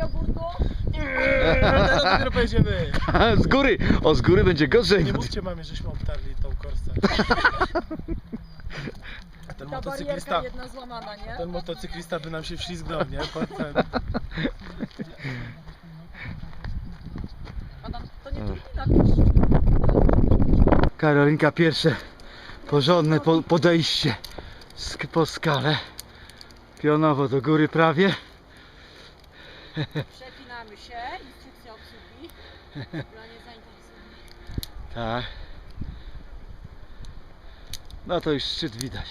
jogurtu? Teraz dopiero pojedziemy. Z góry! O, z góry będzie gorzej. Nie mówcie mamie, żeśmy obtarli tą korsę. Ten Ta motocyklista, barierka jedna złamana, nie? ten motocyklista by nam się wślizgnął, nie? Pod ten. Adam, to nie Dobra. turbina, Karolinka pierwsze porządne po, podejście sk- po skale. Pionowo do góry prawie. Przepinamy się, instrukcja obsługi. Dla niezainteresowanych. Tak. No to już szczyt widać.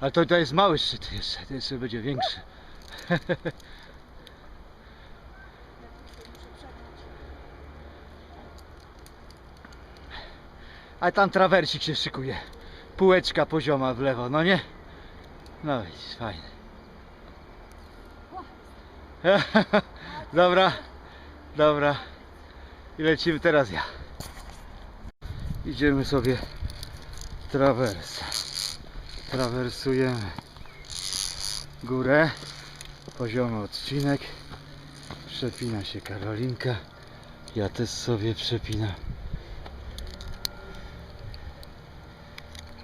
Ale to, to jest mały szczyt jeszcze, to jeszcze będzie większy. A tam trawersik się szykuje. Półeczka pozioma w lewo, no nie? No widzisz, fajnie. dobra, dobra. I lecimy teraz ja. Idziemy sobie trawers. Trawersujemy górę. Poziomy odcinek. Przepina się Karolinka. Ja też sobie przepinam.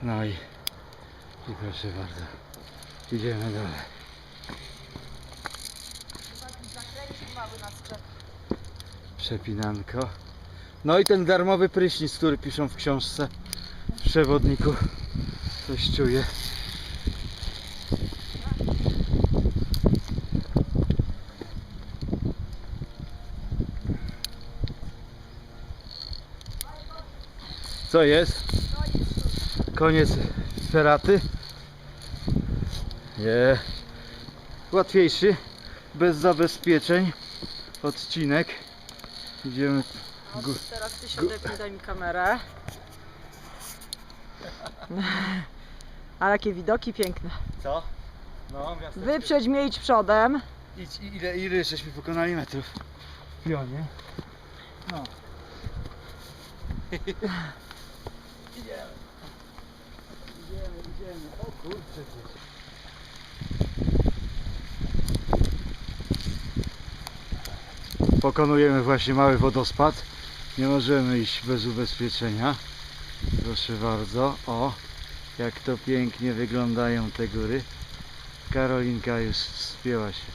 No i, i proszę bardzo. Idziemy dalej. Zakręcik mały na sklep. Przepinanko. No i ten darmowy prysznic, który piszą w książce w przewodniku. Coś czuję. Co jest? Koniec feraty. Nie. Łatwiejszy, bez zabezpieczeń. Odcinek. Idziemy. No, teraz ty się odepnij, daj mi kamerę. Ale jakie widoki piękne. Co? No, miasteczko. Wyprzedź mnie, idź przodem. Idź, i- ile, ile żeśmy pokonali metrów? W pionie. No. idziemy. Idziemy, idziemy. O kurczę. gdzieś. Pokonujemy właśnie mały wodospad. Nie możemy iść bez ubezpieczenia. Proszę bardzo. O, jak to pięknie wyglądają te góry. Karolinka już wspięła się.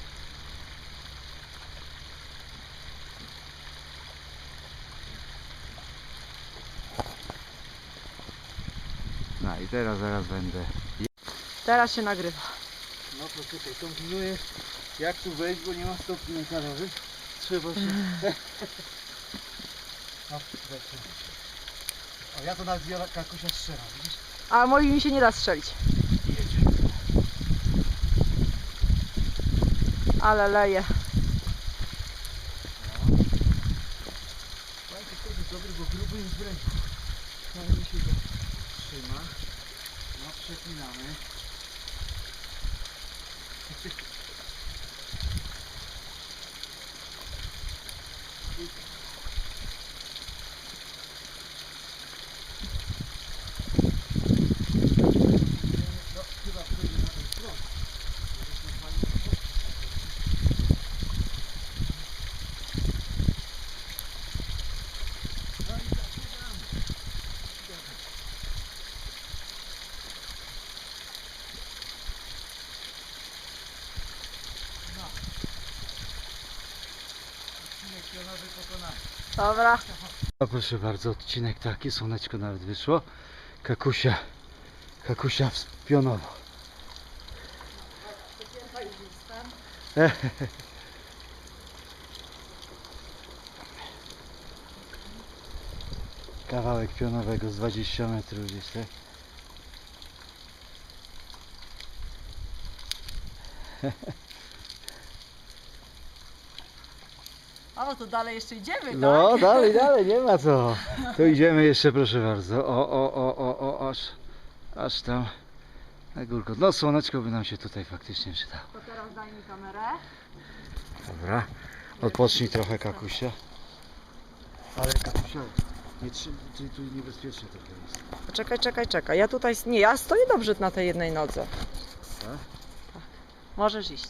No i teraz zaraz będę. Teraz się nagrywa. No to tutaj kombinuję jak tu wejść, bo nie ma stopni metarowych. Trzeba się... No. O, ja to nawet Wiola Kakusia strzelam, widzisz? A moim mi się nie da strzelić. Jedzie. Ale leje. Fajny to jest dobry, bo gruby jest w ręku. Fajnie się go trzyma. No przepinamy. No, chyba wchodzi na tą stronę. Żebyśmy fajnie No i zaczynamy. No. Dobra. No proszę bardzo, odcinek taki, słoneczko nawet wyszło. Kakusia, kakusia w- pionowo. Kawałek pionowego z 20 metrów gdzieś tak. A no to dalej jeszcze idziemy, No tak? dalej, dalej, nie ma co. Tu idziemy jeszcze, proszę bardzo. O, o, o, o, o, aż, aż tam na górkę. No słoneczko by nam się tutaj faktycznie przydało. To teraz daj mi kamerę. Dobra, odpocznij trochę kakusia. Ale kakusia, nie trzymaj, tu niebezpiecznie trochę jest. Czekaj, czekaj, czekaj. Ja tutaj... Nie, ja stoję dobrze na tej jednej nodze. Tak? Możesz iść.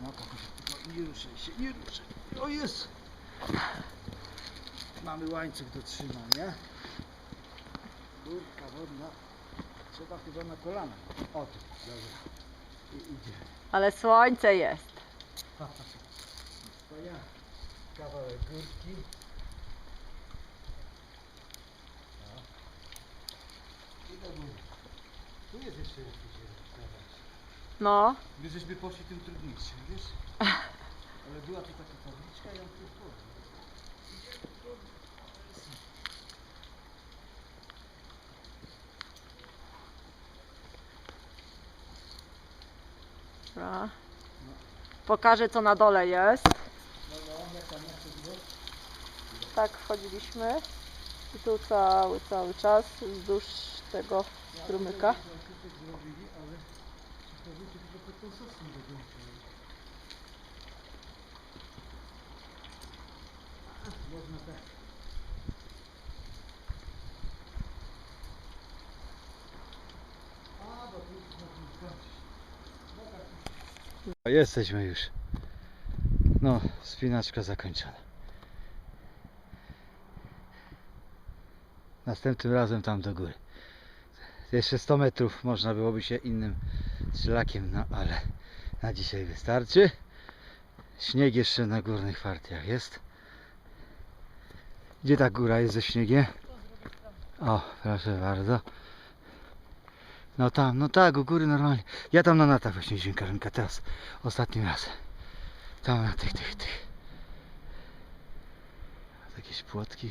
No kakusia, tylko Nie ruszaj się, nie ruszaj. O jest! Mamy łańcuch do trzymania. Kurka wodna. Trzeba chyba na kolana. O tu, dobra. I idzie. Ale słońce jest. Wspaniale. Kawałek górki. O. I do góry. Tu jest jeszcze jakiś kawałek. No, My żeśmy poszli tym trudniejszym, wiesz? Ale była tu taka tabliczka on tu dobra. Pokażę co na dole jest. Tak wchodziliśmy. I tu cały, cały czas wzdłuż tego strumyka. Tutaj zrobili, ale ciekawe, czy tylko pod tą sosną do końca. A, Można tak. A, bo tu już można skończyć. Jesteśmy już. No, spinaczka zakończona. Następnym razem tam do góry. Jeszcze 100 metrów można byłoby się innym szlakiem, no ale na dzisiaj wystarczy. Śnieg jeszcze na górnych partiach jest. Gdzie ta góra jest ze śniegiem? O, proszę bardzo. No tam, no tak, u góry normalnie. Ja tam na natach właśnie Karinka, teraz ostatnim razem. Tam na tych, tych, tych. Jakieś płotki.